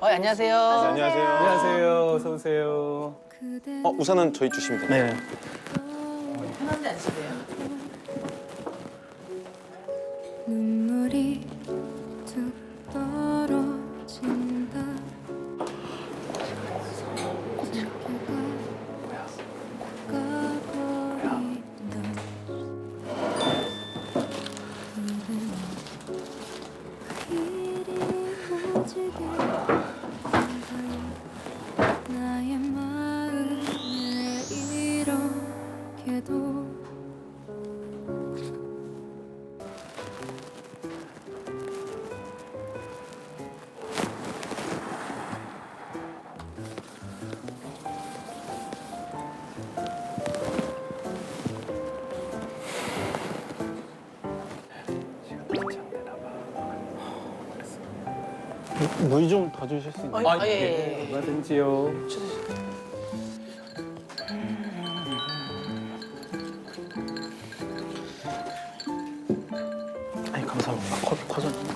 어, 안녕하세요. 안녕하세요. 안녕하세요. 어서 오세요. 어, 우선은 저희 주시면 됩니다. 네. 무 물 좀 더 주실 수 있나요? 아, 예, 예, 예. 얼마든지요. 아니 감사합니다. 컷 컷은. 안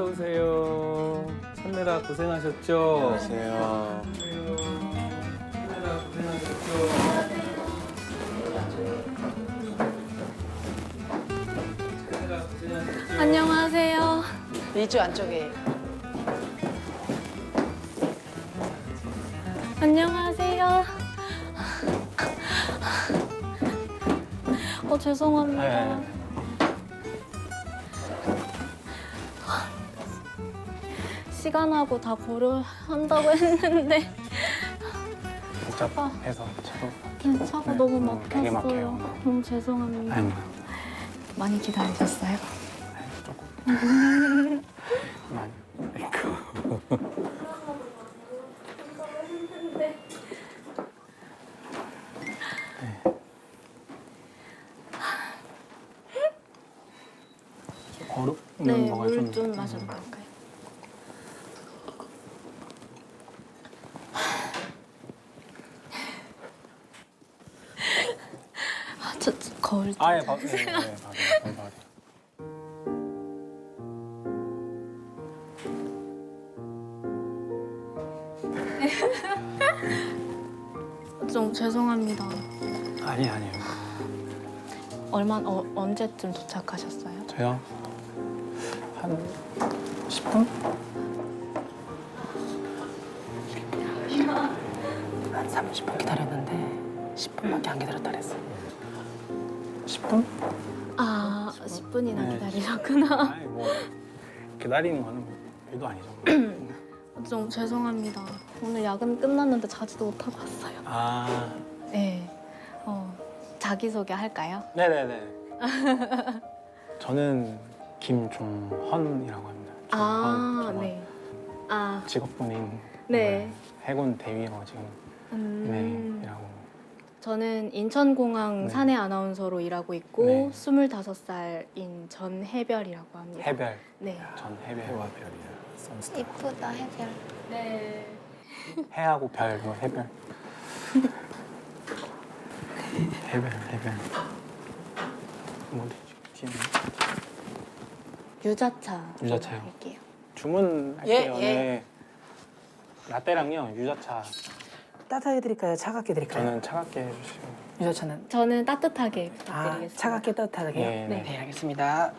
어서 오세요. 찾느라 고생하셨죠. 안녕하세요. 찾느라 고생하셨죠. 찾느라 고생하셨죠. 안녕하세요. 이쪽 안쪽에. 안녕하세요. 어 죄송합니다. 네. 시간하고 다 고려한다고 했는데 복잡해서 저도 네, 차가 네, 너무 음, 되게 막혔어요. 막혀요. 너무 죄송합니다. 아니 많이 기다리셨어요? 조금 많이. 아이고. 얼음 네, 먹어요, 물좀 마셔도 될까요? 아, 저, 아예 봐, 네, 네, 봐도, 네, 봐도. 좀 죄송합니다. 아니 아니요. 얼마 어, 언제쯤 도착하셨어요? 저요 한 10분? 한 30분 기다렸는데 10분밖에 안 기다렸다 그랬어. 10분? 아, 10분이나 네. 기다리셨구나. 아니 뭐 기다리는 거는 뭐 별도 아니죠. 좀 죄송합니다. 오늘 야근 끝났는데 자지도 못하고 왔어요. 아 네. 어, 자기소개 할까요? 네네네. 저는 김종헌이라고 합니다. 아, 종헌. 네. 아, 직업군인 네. 해군 대위로 지금 음, 네 일하고 저는 인천공항 네. 사내 아나운서로 일하고 있고 네. 25살인 전해별이라고 합니다. 해별 네. 전 해별 해와 별이야. 선스타. 이쁘다 해별. 네. 해하고 별, 뭐 해별. 해별, 해별. 뭐 어디 뒤에 유자차. 유자차요? 할게요. 주문할게요. 예, 예. 네. 라떼랑요 유자차. 따뜻하게 드릴까요? 차갑게 드릴까요? 저는 차갑게 해주시고. 유자차는 저는 따뜻하게 아, 부탁드리겠습니다. 차갑게 따뜻하게. 네, 네. 네, 알겠습니다.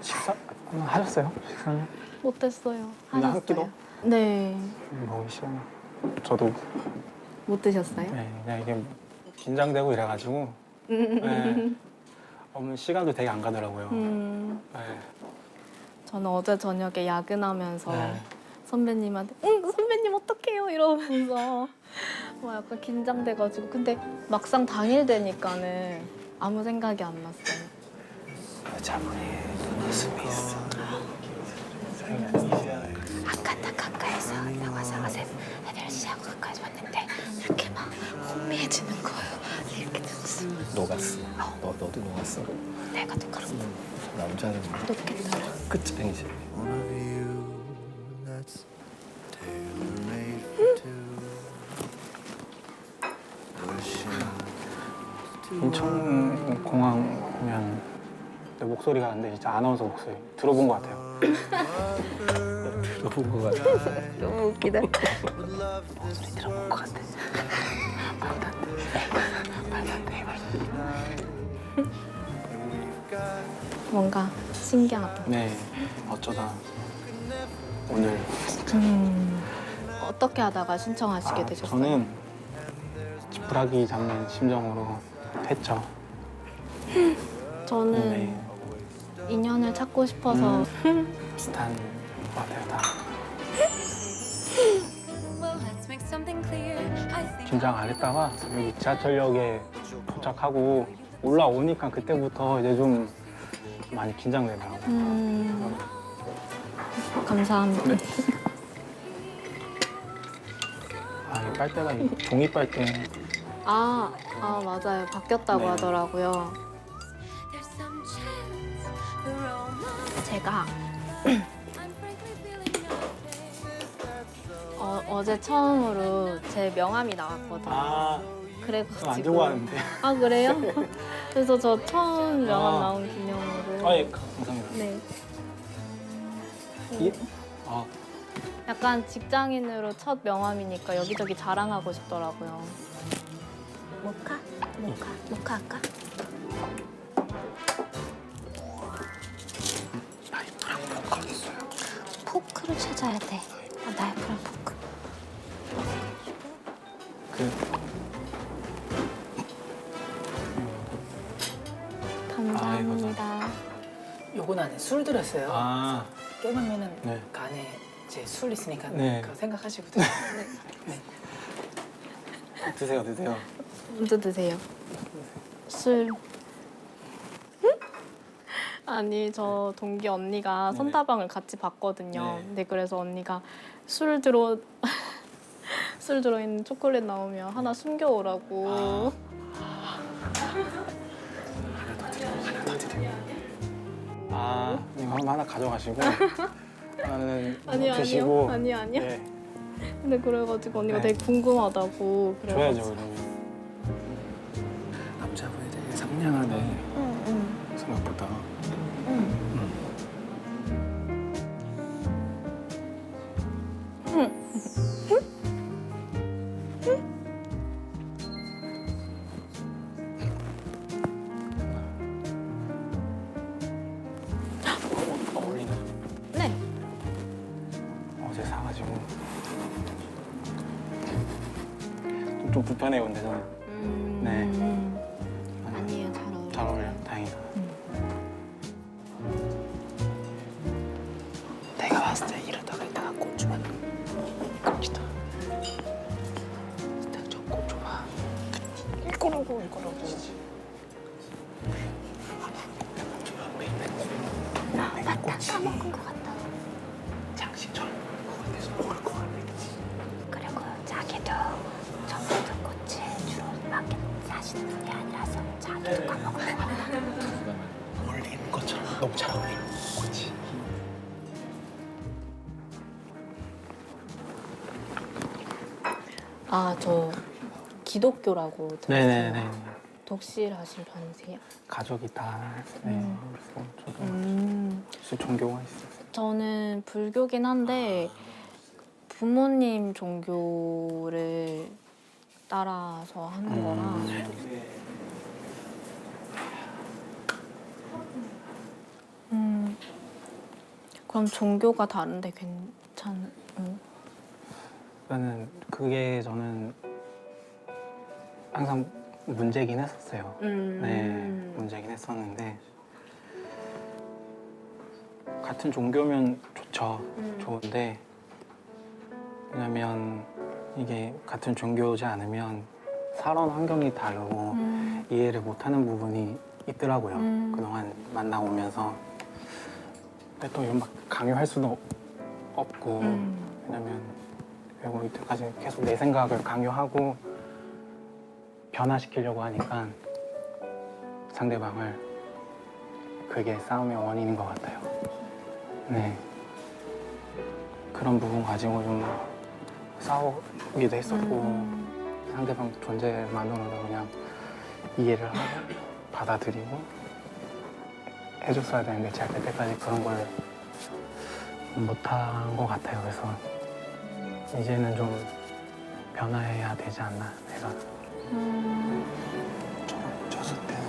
식사 음, 하셨어요? 식사는 못했어요. 오늘 한 하셨어요? 네. 먹기 싫어요. 저도 못 드셨어요? 네, 그냥 이게 긴장되고 이래가지고 네. 오늘 시간도 되게 안 가더라고요. 음, 네. 저는 어제 저녁에 야근하면서 네. 선배님한테 응 선배님 어떡해요 이러면서 막 약간 긴장돼가지고 근데 막상 당일 되니까는 아무 생각이 안 났어요. 여자분이 웃음이 있어. 아까 딱 가까이서 나와서 해별 씨하고 가까이 왔는데 이렇게 막 혼미해지는 거예요. 또 녹았어. 내가 녹았어. 남자는 녹겠다. 끝장이지. 인천 공항 오면 내 목소리가 근데 진짜 아나운서 목소리 들어본 것 같아요. 들어본 것 같아. 너무 웃기다. this 들어본 것 같아. 말도 안 돼. 말도 안 돼. 말도 안 돼. 뭔가 신기하다. 네, 어쩌다 오늘 음. 어떻게 하다가 신청하시게 아, 되셨어요? 저는 지푸라기 잡는 심정으로 했죠. 저는 네, 인연을 찾고 싶어서 비슷한 것 같아요. 다 긴장 안 했다가 여기 지하철역에 도착하고 올라오니까 그때부터 이제 좀 많이 긴장되더라고요. 음, 감사합니다. 아, 이 빨대가 이 종이 빨대. 아, 아 맞아요. 바뀌었다고 네. 하더라고요. 제가. 어, 어제 처음으로 제 명함이 나왔거든요. 아, 그래가지고 안 왔는데. 아 그래요? 그래서 저 처음 명함 아. 나온 기념으로. 아, 예, 감사합니다. 네. 이, 아, 약간 직장인으로 첫 명함이니까 여기저기 자랑하고 싶더라고요. 모카? 모카? 모카 할까? 나이프랑 포카 있어요. 포크를 찾아야 돼. 아, 나이프랑 포크. 그, 감사합니다. 요건 안에 술 들었어요. 아, 깨방면은 네. 그 안에 이제 술 있으니까 네. 그거 생각하시고 드세요. 네. 드세요, 드세요. 먼저 드세요. 술. 아니 저 동기 언니가 네네. 선다방을 같이 봤거든요. 네. 근데 그래서 언니가 술 들어 술 들어 있는 초콜릿 나오면 하나 숨겨 오라고. 아, 이거 하나 하나 가져가시고 하나는 아니 드시고. 아니요 아니 아니요. 네, 근데 그래가지고 언니가 네. 되게 궁금하다고. 줘야죠, 그래가지고. 그러면. 상냥하네, 응, 응, 생각보다. 응. 어울리네. 네. 어제 사가지고. 좀, 좀 불편해요, 근데 저는. 너무 잘 어울려. 꽃이. 아, 저 기독교라고 들었어요. 네네네. 독실 하실 편이세요? 가족이 다, 네. 음. 그래서 저도 음. 종교가 있어요. 저는 불교긴 한데 부모님 종교를 따라서 하는 거라 그럼 종교가 다른데 괜찮? 응. 그러니까는 그게 저는 항상 문제긴 했었어요. 음. 네, 문제긴 했었는데 같은 종교면 좋죠. 음. 좋은데 왜냐면 이게 같은 종교지 않으면 살아온 환경이 다르고 음. 이해를 못하는 부분이 있더라고요. 음. 그동안 만나오면서 근데 또 이런 막 강요할 수도 없- 없고 음. 왜냐면 결국 이때까지 계속 내 생각을 강요하고 변화시키려고 하니까 상대방을 그게 싸움의 원인인 것 같아요. 네. 그런 부분 가지고 좀 싸우기도 했었고 음. 상대방 존재만으로도 그냥 이해를 하고 받아들이고 해줬어야 되는데 제가 그때까지 그런 걸 못한 것 같아요. 그래서 이제는 좀 변화해야 되지 않나 내가 음. 저, 졌을 때는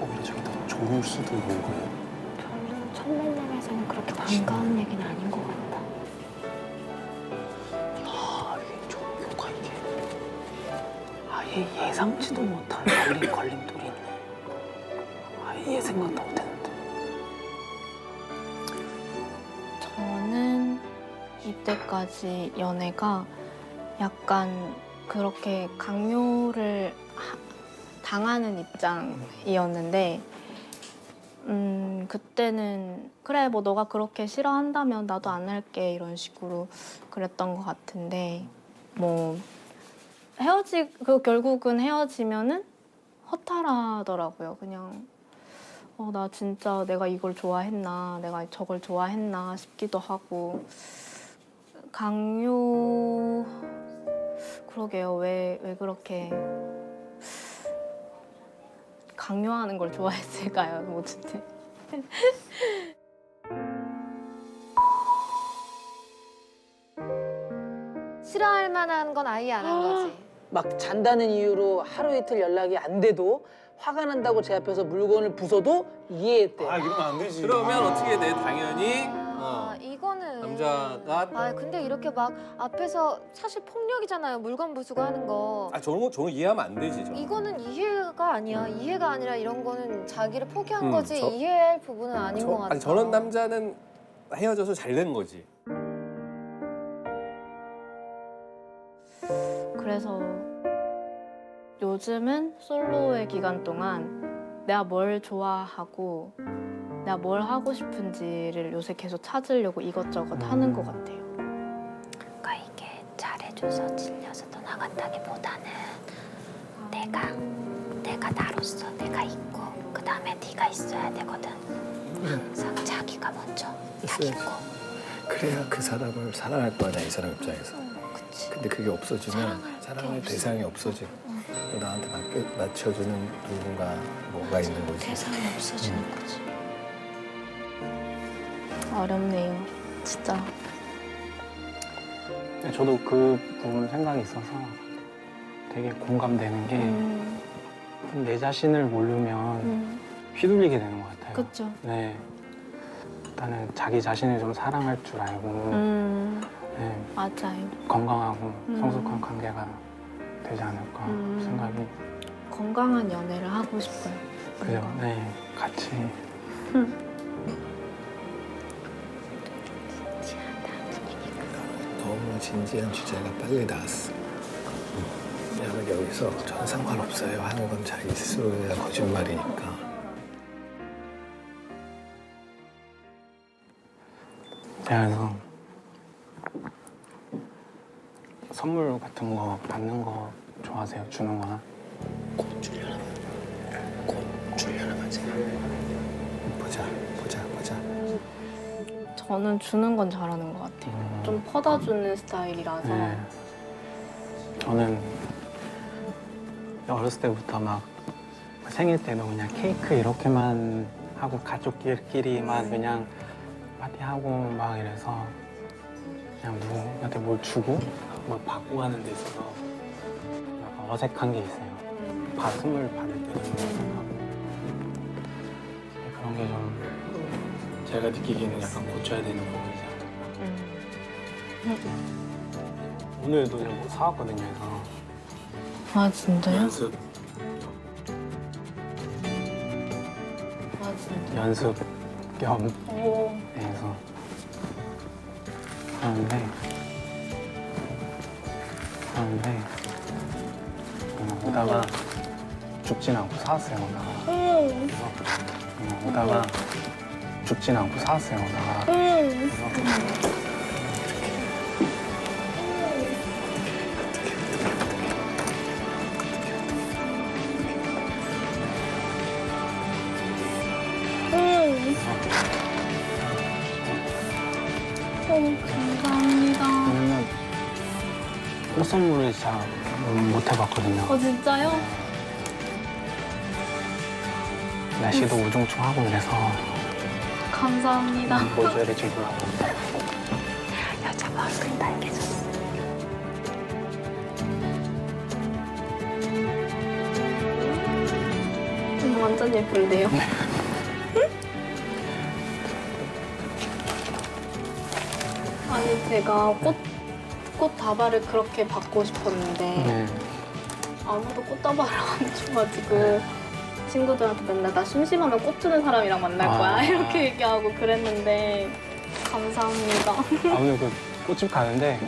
오히려 저기 더 좋을 수도 있는 거예요. 저는 첫 만남에서는 그렇게 반가운 얘기는 아닌 것 같다. 아 이게 종교가 이게 아예 예상치도 못한 걸림 걸림돌 이때까지 연애가 약간 그렇게 강요를 하- 당하는 입장이었는데, 음, 그때는, 그래, 뭐, 너가 그렇게 싫어한다면 나도 안 할게, 이런 식으로 그랬던 것 같은데, 뭐, 헤어지, 그 결국은 헤어지면은 허탈하더라고요. 그냥, 어, 나 진짜 내가 이걸 좋아했나, 내가 저걸 좋아했나 싶기도 하고, 강요, 그러게요. 왜, 왜 그렇게 강요하는 걸 좋아했을까요? 뭐든지. 싫어할 만한 건 아예 안 한 거지. 막 잔다는 이유로 하루 이틀 연락이 안 돼도 화가 난다고 제 앞에서 물건을 부숴도 이해했대. 아 이러면 안 되지. 그러면 어떻게 돼? 당연히 아, 어, 이거는 남자가 아 근데 이렇게 막 앞에서 사실 폭력이잖아요. 물건 부수고 하는 거. 아 저런 거 저런 거 이해하면 안 되지. 저는. 이거는 이해가 아니야. 이해가 아니라 이런 거는 자기를 포기한 음, 거지 저- 이해할 부분은 아닌 저- 것 같아. 아니 저런 남자는 헤어져서 잘 된 거지. 그래서 요즘은 솔로의 기간 동안 내가 뭘 좋아하고 내가 뭘 하고 싶은지를 요새 계속 찾으려고 이것저것 하는 것 같아요. 그러니까 이게 잘해줘서 질려서 떠나간다기보다는 내가 내가 나로서 내가 있고 그 다음에 네가 있어야 되거든. 항상 자기가 먼저 딱 네. 있고. 그래야 그 사람을 사랑할 거 아니야 이 사람 입장에서. 그치. 근데 그게 없어지면 사랑할 없어. 대상이 없어지고 나한테 맞게 맞춰주는 누군가 뭐가 있는 거지. 대상이 없어지는 거지. 어렵네요. 진짜. 저도 그 부분 생각이 있어서 되게 공감되는 게 내 음, 자신을 모르면 음, 휘둘리게 되는 것 같아요. 그쵸. 네. 일단은 자기 자신을 좀 사랑할 줄 알고 음, 네, 맞아요. 건강하고 음. 성숙한 관계가 되지 않을까 음. 생각이 건강한 연애를 하고 싶어요. 그죠? 뭔가. 네, 같이 너무 진지한 주제가 빨리 나왔어. 왜냐면 여기서 전 상관없어요 하는 건 자기 스스로에 대한 거짓말이니까. 제가 그래서 선물 같은 거 받는 거 좋아하세요? 주는 거나? 곧 줄려나 곧 줄려나 가지. 보자, 보자, 보자. 저는 주는 건 잘하는 것 같아요. 음. 좀 퍼다 주는 스타일이라서. 네. 저는 어렸을 때부터 막 생일 때도 그냥 케이크 이렇게만 하고 가족끼리만 그냥 파티하고 막 이래서 그냥 누구한테 뭘 주고 뭘 받고 하는 데 있어서 약간 어색한 게 있어요. 받 선물 받을 때도 좀 어색하고 그런 게좀 제가 느끼기에는 약간 고쳐야 되는 부분이지 않을까. 음. 오늘도 뭐 사왔거든요. 그래서 아 진짜요? 연습 아 진짜. 연습 겸 오. 해서 하는데 하는데 그냥 오다가 죽진 않고 사왔어요. 오다가 그래서 그냥 오다가 죽진 않고 사세요 나. 음. 선물을 잘 못 해봤거든요. 어, 진짜요? 날씨도 우중충하고 그래서 감사합니다. 뭐 줘야 될지. 여자 마음을 달래줬어. 음, 완전 예쁜데요? 아니 제가 꽃, 꽃 다발을 그렇게 받고 싶었는데 네. 아무도 꽃다발을 안 줘가지고 친구들한테 맨날 나 심심하면 꽃 주는 사람이랑 만날 거야 아. 이렇게 얘기하고 그랬는데 감사합니다. 아무래도 그 꽃집 가는데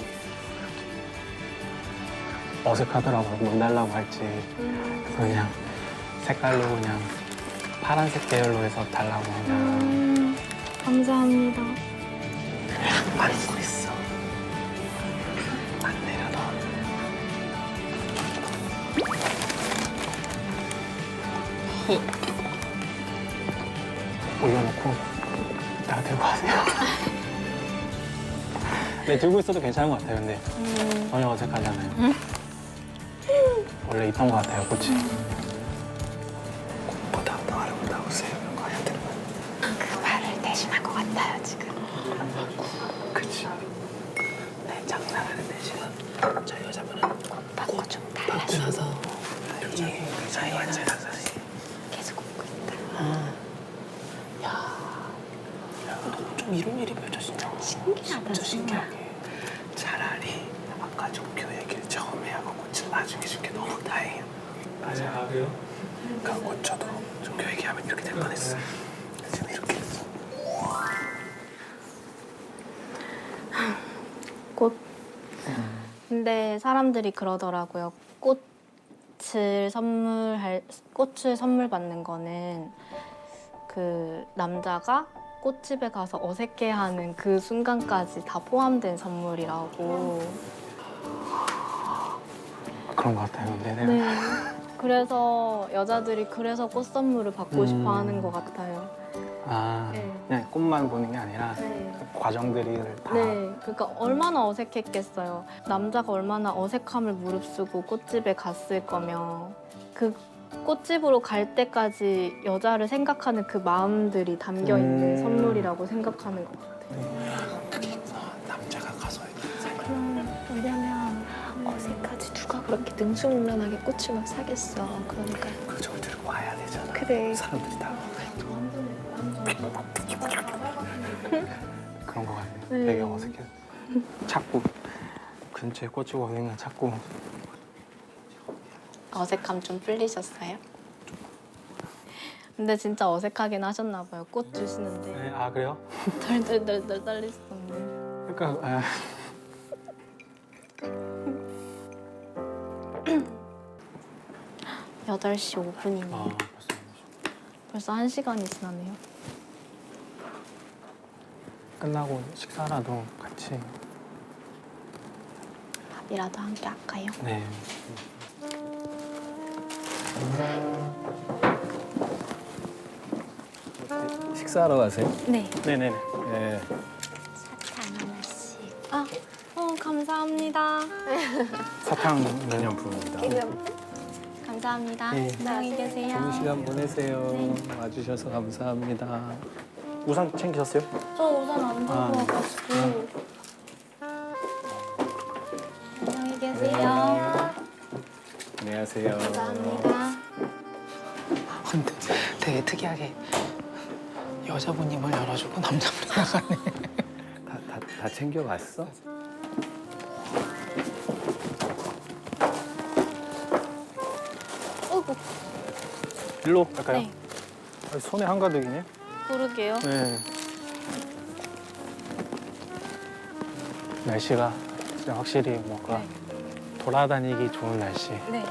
어색하더라고요. 뭐 달라고 할지. 음, 그래서 그냥 색깔로 그냥 파란색 계열로 해서 달라고 그냥. 음, 감사합니다. 올려놓고 이따가 들고 가세요. 네, 들고 있어도 괜찮은 것 같아요. 근데 음, 전혀 어색하잖아요. 원래 있던 것 같아요, 꽃이. 보다 더 아름다고 세우는 거 되는 거야. 그 말을 대신할 것 같아요 지금. 그치. 내 장난하는 대신은 저 여자분은 받고 좀 달라. 받고 나서 여기 의자에 앉아서 계속 웃고 있다. 좀 이런 일이 펼쳐진다. 신기하다 진짜. 신기하게. 차라리 아까 종교 얘기를 처음에 하고 꽃을 나중에 준 게 너무 다행이야. 맞아. 아, 그래요? 그러니까 어쩌도 종교 얘기하면 이렇게 될 뻔했어. 지금 이렇게 했어. 꽃. 근데 사람들이 그러더라고요. 꽃을 선물할 꽃을 선물 받는 거는 그 남자가 꽃집에 가서 어색해하는 그 순간까지 다 포함된 선물이라고. 그런 것 같아요. 네네. 네. 그래서 여자들이 그래서 꽃 선물을 받고 음. 싶어 하는 것 같아요. 아, 네. 그냥 꽃만 보는 게 아니라 네. 그 과정들이 다. 네, 그러니까 얼마나 어색했겠어요. 남자가 얼마나 어색함을 무릅쓰고 꽃집에 갔을 거면 그 꽃집으로 갈 때까지 여자를 생각하는 그 마음들이 담겨 있는 음. 선물이라고 생각하는 것 같아요. 그게 있어. 남자가 가서 그럼 왜냐면 어색하지 누가 그렇게 능수능란하게 꽃을 막 사겠어. 그러니까 그 저걸 들고 와야 되잖아. 그래. 사람들이 다. 그런 것 같아요. 네. 되게 어색해. 찾고 근처에 꽃이 어딘가 찾고 어색함 좀 풀리셨어요? 근데 진짜 어색하긴 하셨나 봐요. 꽃 주시는데 네, 아 그래요? 덜덜덜덜 떨리시던데. 그러니까 아, 8시 5분이네요. 아 벌써 벌써 1시간이 지났네요. 끝나고 식사라도 같이 밥이라도 함께 할까요? 네 식사하러 가세요? 네. 네네네 네. 사탕 하나씩. 아, 어, 감사합니다. 사탕 기념품입니다. 감사합니다. 네. 안녕히 계세요. 좋은 시간 보내세요. 네. 와주셔서 감사합니다. 우산 챙기셨어요? 저 우산 안 들고 아. 와가지고. 안녕하세요. 감사합니다. 근데 되게 특이하게 여자분이 문 열어주고 남자분이 나가네. 다, 다, 다 챙겨왔어? 어구, 일로 갈까요? 네. 아, 손에 한가득이네 부르게요. 네 날씨가 진짜 확실히 뭔가 네. 돌아다니기 좋은 날씨 네.